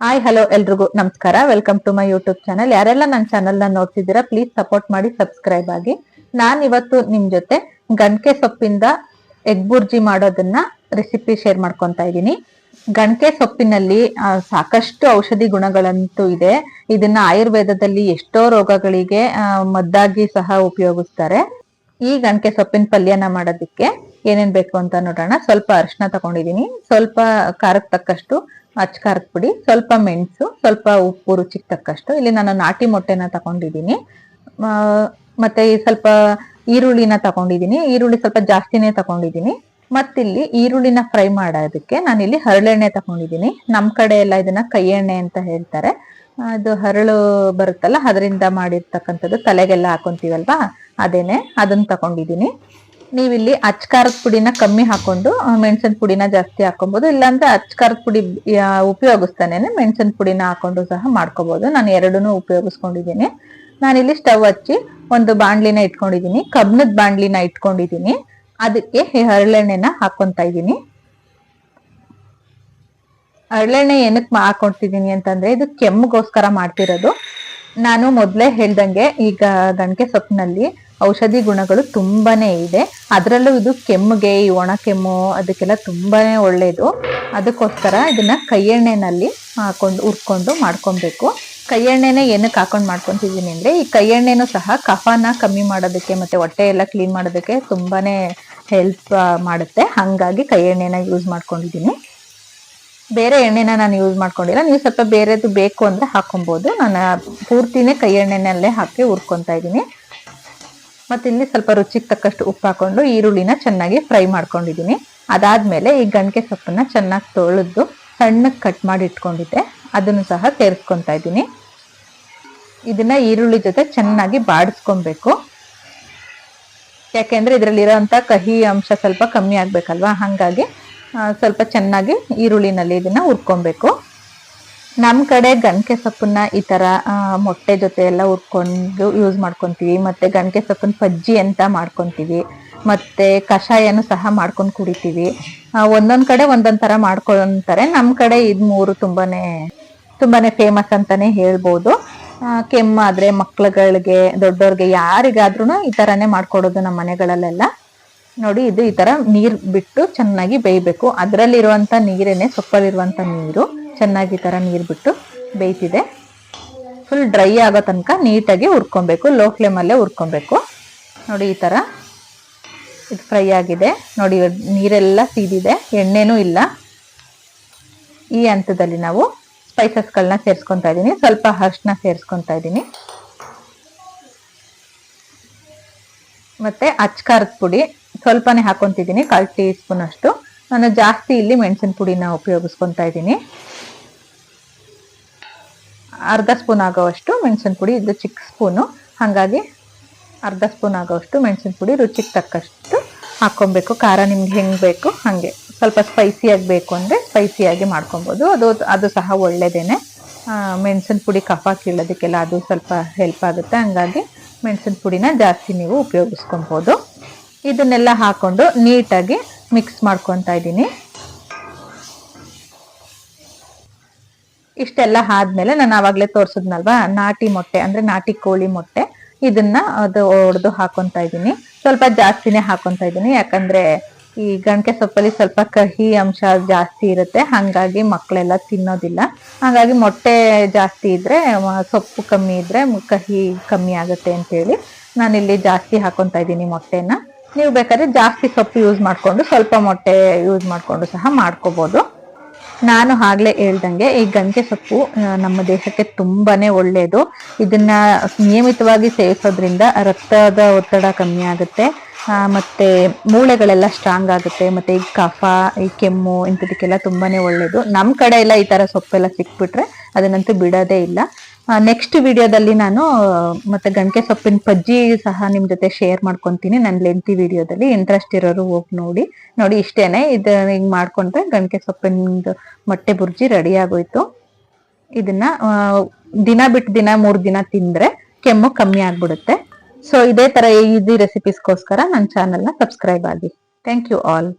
Hi hello ಎಲ್ರಿಗೂ. ನಮಸ್ಕಾರ. Welcome to my YouTube channel ಯಾರೆಲ್ಲ ನನ್ನ ಚಾನಲ್ನ ನೋಡ್ತಿದ್ದೀರಾ ಪ್ಲೀಸ್ ಸಪೋರ್ಟ್ ಮಾಡಿ ಸಬ್ಸ್ಕ್ರೈಬ್ ಆಗಿ. ನಾನ್ ಇವತ್ತು ನಿಮ್ ಜೊತೆ ಗಣಕೆ ಸೊಪ್ಪಿಂದ ಎಗ್ ಬುರ್ಜಿ ಮಾಡೋದನ್ನ ರೆಸಿಪಿ ಶೇರ್ ಮಾಡ್ಕೊತಾ ಇದ್ದೀನಿ. ಗಣಕೆ ಸೊಪ್ಪಿನಲ್ಲಿ ಸಾಕಷ್ಟು ಔಷಧಿ ಗುಣಗಳಂತೂ ಇದೆ. ಇದನ್ನ ಆಯುರ್ವೇದದಲ್ಲಿ ಎಷ್ಟೋ ರೋಗಗಳಿಗೆ ಮದ್ದಾಗಿ ಸಹ ಉಪಯೋಗಿಸ್ತಾರೆ. ಈ ಗಣಕೆ ಸೊಪ್ಪಿನ ಪಲ್ಯನ ಮಾಡೋದಕ್ಕೆ ಏನೇನ್ ಬೇಕು ಅಂತ ನೋಡೋಣ. ಸ್ವಲ್ಪ ಅರಿಶಿನ ತಗೊಂಡಿದೀನಿ. ಸ್ವಲ್ಪ ಖಾರಕ್ಕೆ ತಕ್ಕಷ್ಟು ಅಚ್ಚ ಖಾರದ ಪುಡಿ, ಸ್ವಲ್ಪ ಮೆಣಸು, ಸ್ವಲ್ಪ ಉಪ್ಪು ರುಚಿಗೆ ತಕ್ಕಷ್ಟು. ಇಲ್ಲಿ ನಾನು ನಾಟಿ ಮೊಟ್ಟೆನ ತಗೊಂಡಿದ್ದೀನಿ ಮತ್ತೆ ಸ್ವಲ್ಪ ಈರುಳ್ಳಿನ ತಗೊಂಡಿದ್ದೀನಿ ಈರುಳ್ಳಿ ಸ್ವಲ್ಪ ಜಾಸ್ತಿನೇ ತಗೊಂಡಿದ್ದೀನಿ ಮತ್ತಿಲ್ಲಿ ಈರುಳ್ಳಿನ ಫ್ರೈ ಮಾಡೋದಕ್ಕೆ ನಾನಿಲ್ಲಿ ಹರಳೆಣ್ಣೆ ತಗೊಂಡಿದ್ದೀನಿ ನಮ್ ಕಡೆ ಎಲ್ಲ ಇದನ್ನ ಕೈ ಎಣ್ಣೆ ಅಂತ ಹೇಳ್ತಾರೆ. ಅದು ಹರಳು ಬರುತ್ತಲ್ಲ, ಅದರಿಂದ ಮಾಡಿರ್ತಕ್ಕಂಥದ್ದು ತಲೆಗೆಲ್ಲ ಹಾಕೊಂತೀವಲ್ವಾ? ಅದೇನೆ, ಅದನ್ನ ತಗೊಂಡಿದ್ದೀನಿ ನೀವಿಲ್ಲಿ ಅಚ್ ಖಾರದ ಪುಡಿನ ಕಮ್ಮಿ ಹಾಕೊಂಡು ಮೆಣಸಿನ ಪುಡಿನ ಜಾಸ್ತಿ ಹಾಕೊಬಹುದು ಇಲ್ಲಾಂದ್ರೆ ಅಚ್ಕಾರದ ಪುಡಿ ಉಪಯೋಗಿಸ್ತಾನೆ ಮೆಣಸಿನ ಪುಡಿನ ಹಾಕೊಂಡು ಸಹ ಮಾಡ್ಕೋಬಹುದು ನಾನು ಎರಡನ್ನೂ ಉಪಯೋಗಿಸ್ಕೊಂಡಿದ್ದೀನಿ. ನಾನಿಲ್ಲಿ ಸ್ಟವ್ ಹಚ್ಚಿ ಒಂದು ಬಾಣ್ಲಿನ ಇಟ್ಕೊಂಡಿದ್ದೀನಿ. ಕಬ್ಣದ ಬಾಣ್ಲಿನ ಇಟ್ಕೊಂಡಿದ್ದೀನಿ. ಅದಕ್ಕೆ ಹರಳೆಣ್ಣೆನ ಹಾಕೊಂತ ಇದ್ದೀನಿ. ಹರಳೆಣ್ಣೆ ಏನಕ್ಕೆ ಹಾಕೊಂತಿದ್ದೀನಿ ಅಂತಂದ್ರೆ, ಇದು ಕೆಮ್ಮಗೋಸ್ಕರ ಮಾಡ್ತಿರೋದು. ನಾನು ಮೊದಲೇ ಹೇಳ್ದಂಗೆ ಈಗ ಗಣಕೆ ಸೊಪ್ಪಿನಲ್ಲಿ ಔಷಧಿ ಗುಣಗಳು ತುಂಬಾನೇ ಇದೆ. ಅದರಲ್ಲೂ ಇದು ಕೆಮ್ಮಿಗೆ, ಈ ಒಣ ಕೆಮ್ಮು ಅದಕ್ಕೆಲ್ಲ ತುಂಬಾನೇ ಒಳ್ಳೆಯದು ಅದಕ್ಕೋಸ್ಕರ ಇದನ್ನ ಕೈ ಎಣ್ಣೆನಲ್ಲಿ ಹಾಕೊಂಡು, ಹುರ್ಕೊಂಡು ಮಾಡ್ಕೊಬೇಕು. ಕೈ ಎಣ್ಣೆನೇ ಏನಕ್ಕೆ ಹಾಕೊಂಡು ಮಾಡ್ಕೊತಿದ್ದೀನಿ ಅಂದ್ರೆ, ಈ ಕೈ ಎಣ್ಣೆನೂ ಸಹ ಕಫನ ಕಮ್ಮಿ ಮಾಡೋದಕ್ಕೆ ಮತ್ತೆ ಹೊಟ್ಟೆ ಎಲ್ಲ ಕ್ಲೀನ್ ಮಾಡೋದಕ್ಕೆ ತುಂಬಾನೇ ಹೆಲ್ಪ್ ಮಾಡುತ್ತೆ. ಹಾಗಾಗಿ ಕೈ ಎಣ್ಣೆನ ಯೂಸ್ ಮಾಡ್ಕೊಂಡಿದ್ದೀನಿ. ಬೇರೆ ಎಣ್ಣೆನ ನಾನು ಯೂಸ್ ಮಾಡ್ಕೊಂಡಿಲ್ಲ. ನೀವು ಸ್ವಲ್ಪ ಬೇರೆದು ಬೇಕು ಅಂದ್ರೆ ಹಾಕೊಬೋದು. ನಾನು ಪೂರ್ತಿನೇ ಕೈ ಎಣ್ಣೆನಲ್ಲೇ ಹಾಕಿ ಹುರ್ಕೊತಾ ಇದ್ದೀನಿ. ಮತ್ತೆ ಇಲ್ಲಿ ಸ್ವಲ್ಪ ರುಚಿಗೆ ತಕ್ಕಷ್ಟು ಉಪ್ಪು ಹಾಕೊಂಡು ಈರುಳ್ಳಿನ ಚೆನ್ನಾಗಿ ಫ್ರೈ ಮಾಡ್ಕೊಂಡಿದ್ದೀನಿ. ಅದಾದಮೇಲೆ ಈ ಗಂಟೆ ಸೊಪ್ಪನ್ನ ಚೆನ್ನಾಗಿ ತೊಳೆದು ಸಣ್ಣಕ್ಕೆ ಕಟ್ ಮಾಡಿ ಇಟ್ಕೊಂಡಿದ್ದೆ. ಅದನ್ನು ಸಹ ಸೇರಿಸ್ಕೊತಾ ಇದ್ದೀನಿ. ಇದನ್ನ ಈರುಳ್ಳಿ ಜೊತೆ ಚೆನ್ನಾಗಿ ಬಾಡಿಸ್ಕೊಬೇಕು. ಯಾಕೆಂದ್ರೆ ಇದರಲ್ಲಿರೋಂಥ ಕಹಿ ಅಂಶ ಸ್ವಲ್ಪ ಕಮ್ಮಿ ಆಗ್ಬೇಕಲ್ವಾ? ಹಾಗಾಗಿ ಸ್ವಲ್ಪ ಚೆನ್ನಾಗಿ ಈರುಳ್ಳಿನಲ್ಲಿ ಇದನ್ನ ಹುರ್ಕೊಬೇಕು. ನಮ್ ಕಡೆ ಗಂಟೆ ಸೊಪ್ಪನ್ನ ಈ ತರ ಮೊಟ್ಟೆ ಜೊತೆ ಎಲ್ಲ ಹುರ್ಕೊಂಡು ಯೂಸ್ ಮಾಡ್ಕೊಂತೀವಿ. ಮತ್ತೆ ಗಂಟೆ ಸೊಪ್ಪಿನ ಪಜ್ಜಿ ಅಂತ ಮಾಡ್ಕೊಂತೀವಿ. ಮತ್ತೆ ಕಷಾಯನು ಸಹ ಮಾಡ್ಕೊಂಡು ಕುಡಿತೀವಿ. ಒಂದೊಂದ್ ಕಡೆ ಒಂದೊಂದ್ ತರ ಮಾಡ್ಕೊಂತಾರೆ. ನಮ್ ಕಡೆ ಇದ್ ಮೂರು ತುಂಬಾನೇ ತುಂಬಾನೇ ಫೇಮಸ್ ಅಂತಾನೆ ಹೇಳ್ಬೋದು. ಕೆಮ್ಮಾದ್ರೆ ಮಕ್ಳುಗಳಿಗೆ ದೊಡ್ಡವ್ರಿಗೆ ಯಾರಿಗಾದ್ರೂ ಈ ತರನೇ ಮಾಡ್ಕೊಡೋದು ನಮ್ಮ ಮನೆಗಳಲ್ಲೆಲ್ಲ. ನೋಡಿ, ಇದು ಈ ತರ ನೀರ್ ಬಿಟ್ಟು ಚೆನ್ನಾಗಿ ಬೇಯ್ಬೇಕು. ಅದರಲ್ಲಿರುವಂತ ನೀರೇನೆ ಸೊಪ್ಪಲ್ಲಿರುವಂತ ನೀರು. ಚೆನ್ನಾಗಿ ಈ ಥರ ನೀರು ಬಿಟ್ಟು ಬೇಯ್ತಿದೆ. ಫುಲ್ ಡ್ರೈ ಆಗೋ ತನಕ ನೀಟಾಗಿ ಹುರ್ಕೊಬೇಕು. ಲೋ ಫ್ಲೇಮಲ್ಲೇ ಹುರ್ಕೊಬೇಕು. ನೋಡಿ ಈ ಥರ ಇದು ಫ್ರೈ ಆಗಿದೆ. ನೋಡಿ ನೀರೆಲ್ಲ ಸೀದಿದೆ. ಎಣ್ಣೆನೂ ಇಲ್ಲ. ಈ ಹಂತದಲ್ಲಿ ನಾವು ಸ್ಪೈಸಸ್ಗಳನ್ನ ಸೇರಿಸ್ಕೊತಾ ಇದ್ದೀನಿ ಸ್ವಲ್ಪ ಅರ್ಶಿನ ಸೇರಿಸ್ಕೊತಾ ಇದ್ದೀನಿ ಮತ್ತು ಅಚ್ಕಾರದ ಪುಡಿ ಸ್ವಲ್ಪನೇ ಹಾಕೊತಿದ್ದೀನಿ ಕಾಲು ಟೀ ಸ್ಪೂನಷ್ಟು ನಾನು ಜಾಸ್ತಿ ಇಲ್ಲಿ ಮೆಣಸಿನ ಪುಡಿನ ಉಪಯೋಗಿಸ್ಕೊತಾ ಇದ್ದೀನಿ ಅರ್ಧ ಸ್ಪೂನ್ ಆಗೋವಷ್ಟು ಮೆಣಸಿನ ಪುಡಿ, ಇದು ಚಿಕ್ಕ ಸ್ಪೂನು. ಹಾಗಾಗಿ ಅರ್ಧ ಸ್ಪೂನ್ ಆಗೋವಷ್ಟು ಮೆಣಸಿನ ಪುಡಿ ರುಚಿಗೆ ತಕ್ಕಷ್ಟು ಹಾಕ್ಕೊಬೇಕು. ಖಾರ ನಿಮ್ಗೆ ಹೆಂಗೆ ಬೇಕು ಹಾಗೆ. ಸ್ವಲ್ಪ ಸ್ಪೈಸಿಯಾಗಿ ಬೇಕು ಅಂದರೆ ಸ್ಪೈಸಿಯಾಗಿ ಮಾಡ್ಕೊಬೋದು. ಅದು ಅದು ಸಹ ಒಳ್ಳೆಯದೇನೆ ಮೆಣಸಿನ ಪುಡಿ ಕಫ ಕೀಳೋದಕ್ಕೆಲ್ಲ ಅದು ಸ್ವಲ್ಪ ಹೆಲ್ಪ್ ಆಗುತ್ತೆ. ಹಂಗಾಗಿ ಮೆಣಸಿನ ಪುಡಿನ ಜಾಸ್ತಿ ನೀವು ಉಪಯೋಗಿಸ್ಕೊಬೋದು. ಇದನ್ನೆಲ್ಲ ಹಾಕ್ಕೊಂಡು ನೀಟಾಗಿ ಮಿಕ್ಸ್ ಮಾಡ್ಕೊತಾ ಇದ್ದೀನಿ. ಇಷ್ಟೆಲ್ಲ ಆದ್ಮೇಲೆ ನಾನು ಆವಾಗಲೇ ತೋರಿಸಿದ್ನಲ್ವಾ? ನಾಟಿ ಮೊಟ್ಟೆ, ಅಂದ್ರೆ ನಾಟಿ ಕೋಳಿ ಮೊಟ್ಟೆ. ಇದನ್ನ ಅದು ಒಡೆದು ಹಾಕೊಂತ ಇದ್ದೀನಿ. ಸ್ವಲ್ಪ ಜಾಸ್ತಿನೇ ಹಾಕೊಂತ ಇದ್ದೀನಿ. ಯಾಕಂದ್ರೆ ಈ ಗಣಕೆ ಸೊಪ್ಪಲ್ಲಿ ಸ್ವಲ್ಪ ಕಹಿ ಅಂಶ ಜಾಸ್ತಿ ಇರುತ್ತೆ. ಹಾಗಾಗಿ ಮಕ್ಕಳೆಲ್ಲ ತಿನ್ನೋದಿಲ್ಲ. ಹಾಗಾಗಿ ಮೊಟ್ಟೆ ಜಾಸ್ತಿ ಇದ್ರೆ ಸೊಪ್ಪು ಕಮ್ಮಿ ಇದ್ರೆ ಕಹಿ ಕಮ್ಮಿ ಆಗುತ್ತೆ ಅಂತೇಳಿ ನಾನಿಲ್ಲಿ ಜಾಸ್ತಿ ಹಾಕೊಂತ ಇದ್ದೀನಿ ಮೊಟ್ಟೆನ. ನೀವು ಬೇಕಾದ್ರೆ ಜಾಸ್ತಿ ಸೊಪ್ಪು ಯೂಸ್ ಮಾಡ್ಕೊಂಡು ಸ್ವಲ್ಪ ಮೊಟ್ಟೆ ಯೂಸ್ ಮಾಡ್ಕೊಂಡು ಸಹ ಮಾಡ್ಕೋಬಹುದು ನಾನು ಆಗ್ಲೇ ಹೇಳ್ದಂಗೆ ಈ ಗಂಗೆ ಸೊಪ್ಪು ನಮ್ಮ ದೇಹಕ್ಕೆ ತುಂಬಾನೇ ಒಳ್ಳೆಯದು ಇದನ್ನ ನಿಯಮಿತವಾಗಿ ಸೇವಿಸೋದ್ರಿಂದ ರಕ್ತದ ಒತ್ತಡ ಕಮ್ಮಿ ಆಗುತ್ತೆ. ಮತ್ತೆ ಮೂಳೆಗಳೆಲ್ಲ ಸ್ಟ್ರಾಂಗ್ ಆಗುತ್ತೆ. ಮತ್ತೆ ಈ ಕಫ, ಈ ಕೆಮ್ಮು ಇಂಥದಕ್ಕೆಲ್ಲ ತುಂಬಾನೇ ಒಳ್ಳೇದು. ನಮ್ಮ ಕಡೆ ಎಲ್ಲ ಈ ತರ ಸೊಪ್ಪೆಲ್ಲ ಸಿಕ್ಬಿಟ್ರೆ ಅದನ್ನಂತೂ ಬಿಡೋದೇ ಇಲ್ಲ. ನೆಕ್ಸ್ಟ್ ವಿಡಿಯೋದಲ್ಲಿ ನಾನು, ಮತ್ತೆ ಗಣಕೆ ಸೊಪ್ಪಿನ ಪಜ್ಜಿ ಸಹ ನಿಮ್ ಜೊತೆ ಶೇರ್ ಮಾಡ್ಕೊಂತೀನಿ. ನನ್ನ ಲೆಂತಿ ವಿಡಿಯೋದಲ್ಲಿ ಇಂಟ್ರೆಸ್ಟ್ ಇರೋರು ಹೋಗಿ ನೋಡಿ. ನೋಡಿ, ಇಷ್ಟೇನೆ. ಇದು ಹಿಂಗ್ ಮಾಡ್ಕೊಂಡ್ರೆ ಗಣಕೆ ಸೊಪ್ಪಿನ ಮೊಟ್ಟೆ ಬುರ್ಜಿ ರೆಡಿ ಆಗೋಯ್ತು. ಇದನ್ನ ದಿನ ಬಿಟ್ಟು ದಿನ ಮೂರ್ ದಿನ ತಿಂದ್ರೆ ಕೆಮ್ಮು ಕಮ್ಮಿ ಆಗ್ಬಿಡುತ್ತೆ. ಸೊ ಇದೇ ತರ ಈಸಿ ರೆಸಿಪೀಸ್ಗೋಸ್ಕರ ನನ್ನ ಚಾನೆಲ್ನ ಸಬ್ಸ್ಕ್ರೈಬ್ ಆಗಿ. Thank you all